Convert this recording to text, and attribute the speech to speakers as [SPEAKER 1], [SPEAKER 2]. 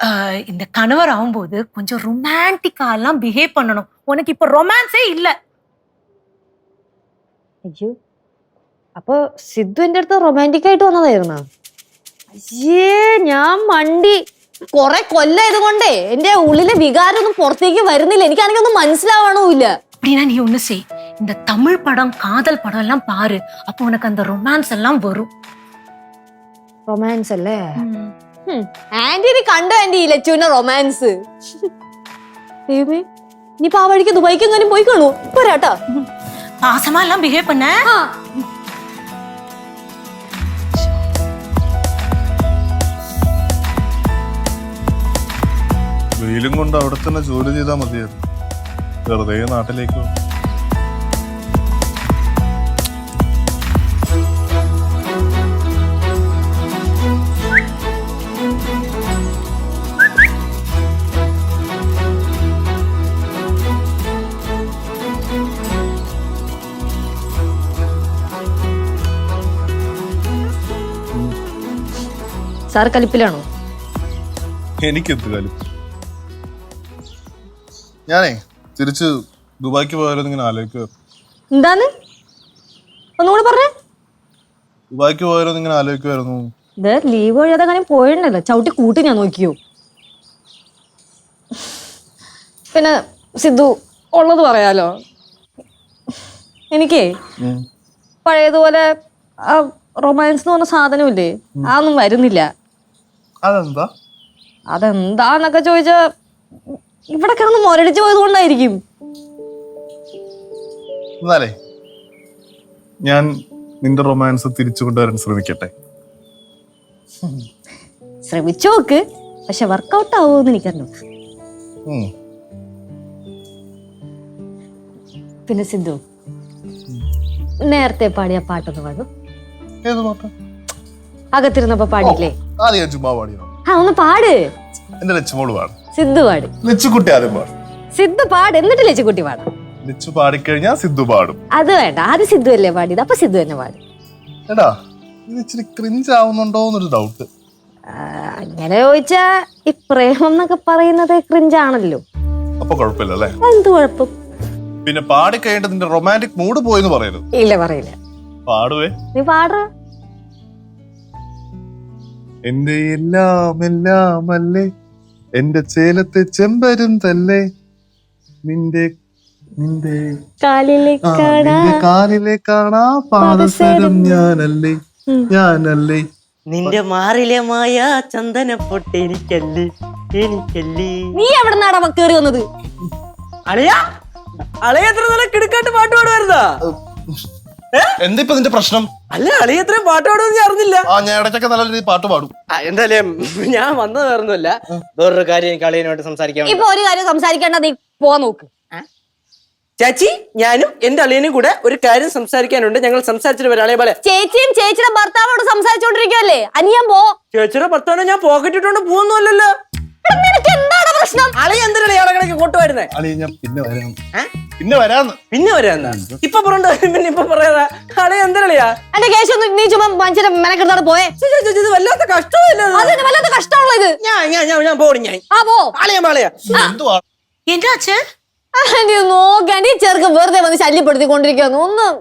[SPEAKER 1] ஆஹ், இந்த கணவர் ஆகும்போது கொஞ்சம் ரொமான்டிக்கா எல்லாம் பிஹேவ் பண்ணணும் உனக்கு இப்ப ரொமான்ஸே இல்ல
[SPEAKER 2] അയ്യോ അപ്പൊ സിദ്ധു എന്റെ അടുത്ത് റൊമാൻറ്റിക് ആയിട്ട് വന്നതായിരുന്ന അയ്യേ ഞാൻ മണ്ടി കൊറേ കൊല്ലായത് കൊണ്ടേ എന്റെ ഉള്ളിലെ വികാരം ഒന്നും പുറത്തേക്ക് വരുന്നില്ല എനിക്കാണെങ്കിൽ ഒന്നും മനസ്സിലാവണമില്ല
[SPEAKER 1] அப்படின்னா நீ ஒண்ணு செய் இந்த தமிழ் படம் காதல் படம் எல்லாம் பாரு அப்போ உனக்கு அந்த ரொமான்ஸ் எல்லாம் வரும்
[SPEAKER 2] റൊമാൻസ് അല്ലേ ആന്റി ഇനി കണ്ടോ ആന്റി ഈ ലച്ചുവിന്റെ റൊമാൻസ് ദൈവമേ ഇനിയിപ്പോ ആ വഴിക്ക് ദുബായിക്ക് എങ്ങാനും പോയി കാണൂ പോരാട്ടോ
[SPEAKER 1] பாசமா எல்லாம் பிஹேவ் பண்ண
[SPEAKER 2] ആ
[SPEAKER 3] വെയിലും കൊണ്ട് അവിടെ തന്നെ ജോലി ചെയ്താൽ മതിയായിരുന്നു വെറുതെ നാട്ടിലേക്ക്
[SPEAKER 2] സാർ കലിപ്പിലാണോ?
[SPEAKER 3] എനിക്കെന്ത് കാലം ഞാനേ തിരിച്ച് ദുബായ്ക്ക് പോയാലോ ഇങ്ങനെ ആലോചിക്കുക
[SPEAKER 2] എന്താന്ന്? ഒന്നുകൂടെ പറഞ്ഞേ.
[SPEAKER 3] ദുബായിക്ക് പോയാലോ ഇങ്ങനെ ആലോചിക്കുമായിരുന്നു
[SPEAKER 2] ഇത് ലീവ് ഒഴിയാതെ അങ്ങനെ പോയിട്ടുണ്ടല്ലോ ചവിട്ടി കൂട്ടി ഞാൻ നോക്കിയോ? പിന്നെ സിദ്ധു ഉള്ളത് പറയാലോ. എനിക്കേ പഴയതുപോലെ ആ റൊമാൻസ് എന്ന് പറഞ്ഞ സാധനമില്ലേ? അതൊന്നും വരുന്നില്ല.
[SPEAKER 3] അതെന്താ?
[SPEAKER 2] അതെന്താന്നൊക്കെ ചോദിച്ച ഇവിടെ കിടന്ന് മുരടിച്ച് പോയത് കൊണ്ടായിരിക്കും
[SPEAKER 3] എന്നാലേ ഞാൻ നിന്റെ റൊമാൻസ് തിരിച്ചു കൊണ്ടുവരാൻ ശ്രമിക്കട്ടെ.
[SPEAKER 2] ശ്രമിച്ചു നോക്ക് പക്ഷെ വർക്ക്ഔട്ട് ആവുമെന്ന് എനിക്കറിഞ്ഞു. പിന്നെ സിന്ധു നേരത്തെ പാടിയ പാട്ടൊന്ന് പാടും. അകത്തിരുന്നപ്പോ പാടിയില്ലേ?
[SPEAKER 3] ആദ്യം ഞാൻ ചുമ്മാ പാടിയോ
[SPEAKER 2] ആ ഒന്ന് പാട്.
[SPEAKER 3] എന്റെ ലച്ചുമോൾ പാടും.
[SPEAKER 2] സിദ്ധു പാട്.
[SPEAKER 3] ലച്ചുകുട്ടി ആദ്യം പാടും.
[SPEAKER 2] സിദ്ധു പാട്. എന്നിട്ട് ലച്ചുകുട്ടി പാടാം.
[SPEAKER 3] ലച്ചു പാടിക്കഴിഞ്ഞാൽ സിദ്ധു പാടും.
[SPEAKER 2] അത് വേണ്ട. ആദ്യം സിദ്ധു അല്ലേ പാടിയത്? അപ്പൊ സിദ്ധു തന്നെ പാടും.
[SPEAKER 3] എടാ ഇത് ഇച്ചിരി ക്രിഞ്ച് ആവുന്നുണ്ടോ എന്നൊരു ഡൗട്ട്
[SPEAKER 2] അങ്ങനെ ചോദിച്ചാ ഈ പ്രേമം എന്നൊക്കെ പറയുന്നത് ക്രിഞ്ചാണല്ലോ
[SPEAKER 3] അപ്പൊ കുഴപ്പമില്ല അല്ലേ?
[SPEAKER 2] എന്ത് കുഴപ്പം?
[SPEAKER 3] പിന്നെ പാടിക്കഴിഞ്ഞിട്ട് നിന്റെ റൊമാന്റിക് മൂഡ് പോയെന്ന് പറയരുത്.
[SPEAKER 2] ഇല്ല പറയില്ല.
[SPEAKER 3] പാടുവേ.
[SPEAKER 2] നീ പാട
[SPEAKER 3] എന്റെ എല്ലാം എല്ലാം അല്ലേ എന്റെ ചേലത്തെ ചെമ്പരും തല്ലേ? നിന്റെ നിന്റെ
[SPEAKER 2] കാലിലെ കാണാ
[SPEAKER 3] കാലിലെ കാണാ പാദസരം ഞാനല്ലേ ഞാനല്ലേ.
[SPEAKER 4] നിന്റെ മാറിലെ മായ ചന്ദന പൊട്ട് എനിക്കല്ലേ എനിക്കല്ലേ.
[SPEAKER 2] നീ എവിടെ നിന്നാടാ കേറി വന്നത്?
[SPEAKER 4] അളിയ അളിയ എത്ര നല്ല കിടക്കാട്ട് പാട്ട് പാടുമായിരുന്നാ
[SPEAKER 3] എന്തിപ്പോ നിന്റെ പ്രശ്നം?
[SPEAKER 4] അല്ല അളി എത്ര പാട്ട് പാടുമെന്ന് ഞാൻ അറിഞ്ഞില്ല.
[SPEAKER 3] ആ ഞാൻ ഇടയ്ക്കൊക്കെ നല്ല രീതിയിൽ പാട്ട് പാടും.
[SPEAKER 4] എന്തായാലും ഞാൻ വന്നത് വേറൊന്നുമല്ല. വേറൊരു കാര്യം എനിക്ക് അളിയനുമായിട്ട് സംസാരിക്കാൻ
[SPEAKER 2] ഇപ്പൊ ഒരു കാര്യം സംസാരിക്കേണ്ട നീ പോവാൻ നോക്ക്.
[SPEAKER 4] ചേച്ചി ഞാനും എന്റെ അളിയനും കൂടെ ഒരു കാര്യം സംസാരിക്കാനുണ്ട്. ഞങ്ങൾ സംസാരിച്ചിട്ട് വരാം. പോലെ
[SPEAKER 2] ചേച്ചിയും ചേച്ചിയുടെ ഭർത്താവോട് സംസാരിച്ചോണ്ടിരിക്കുവല്ലേ? അനിയൻ പോ.
[SPEAKER 4] ചേച്ചിയുടെ ഭർത്താവിനെ ഞാൻ പോക്കറ്റ് ഇട്ടുകൊണ്ട് പോകുന്നല്ലോ
[SPEAKER 2] നിനക്ക് എന്താണ് പ്രശ്നം.
[SPEAKER 4] അളി എന്തിനാണ് ഇയാളെ കൊണ്ടുവരുന്നത്
[SPEAKER 3] അളി ഞാൻ പിന്നെ വരാം. പിന്നെ വരാന്ന്.
[SPEAKER 4] പിന്നെ വരാന്ന്? ഇപ്പൊ പറഞ്ഞ പിന്നെ ഇപ്പൊ പറയാ അളി എന്തിനാ
[SPEAKER 2] എന്റെ കേസ് നീ ചുമ്മാ മനുഷ്യരെ മെനക്കെടുത്തോടെ പോയേ.
[SPEAKER 4] ഇത് വല്ലാത്ത കഷ്ടമില്ല
[SPEAKER 2] അതെ വല്ലാത്ത കഷ്ടമുള്ള ഇത്.
[SPEAKER 4] ഞാൻ ഞാൻ ഞാൻ ഞാൻ പോണി ഞാൻ.
[SPEAKER 2] ആ പോ.
[SPEAKER 4] അളിയാ
[SPEAKER 3] എന്തുവാ?
[SPEAKER 1] എന്താ
[SPEAKER 2] അച്ഛൻ? നോക്കാൻ ഈ ചെറുക്ക് വെറുതെ വന്ന് ശല്യപ്പെടുത്തിക്കൊണ്ടിരിക്കുന്നു ഒന്നും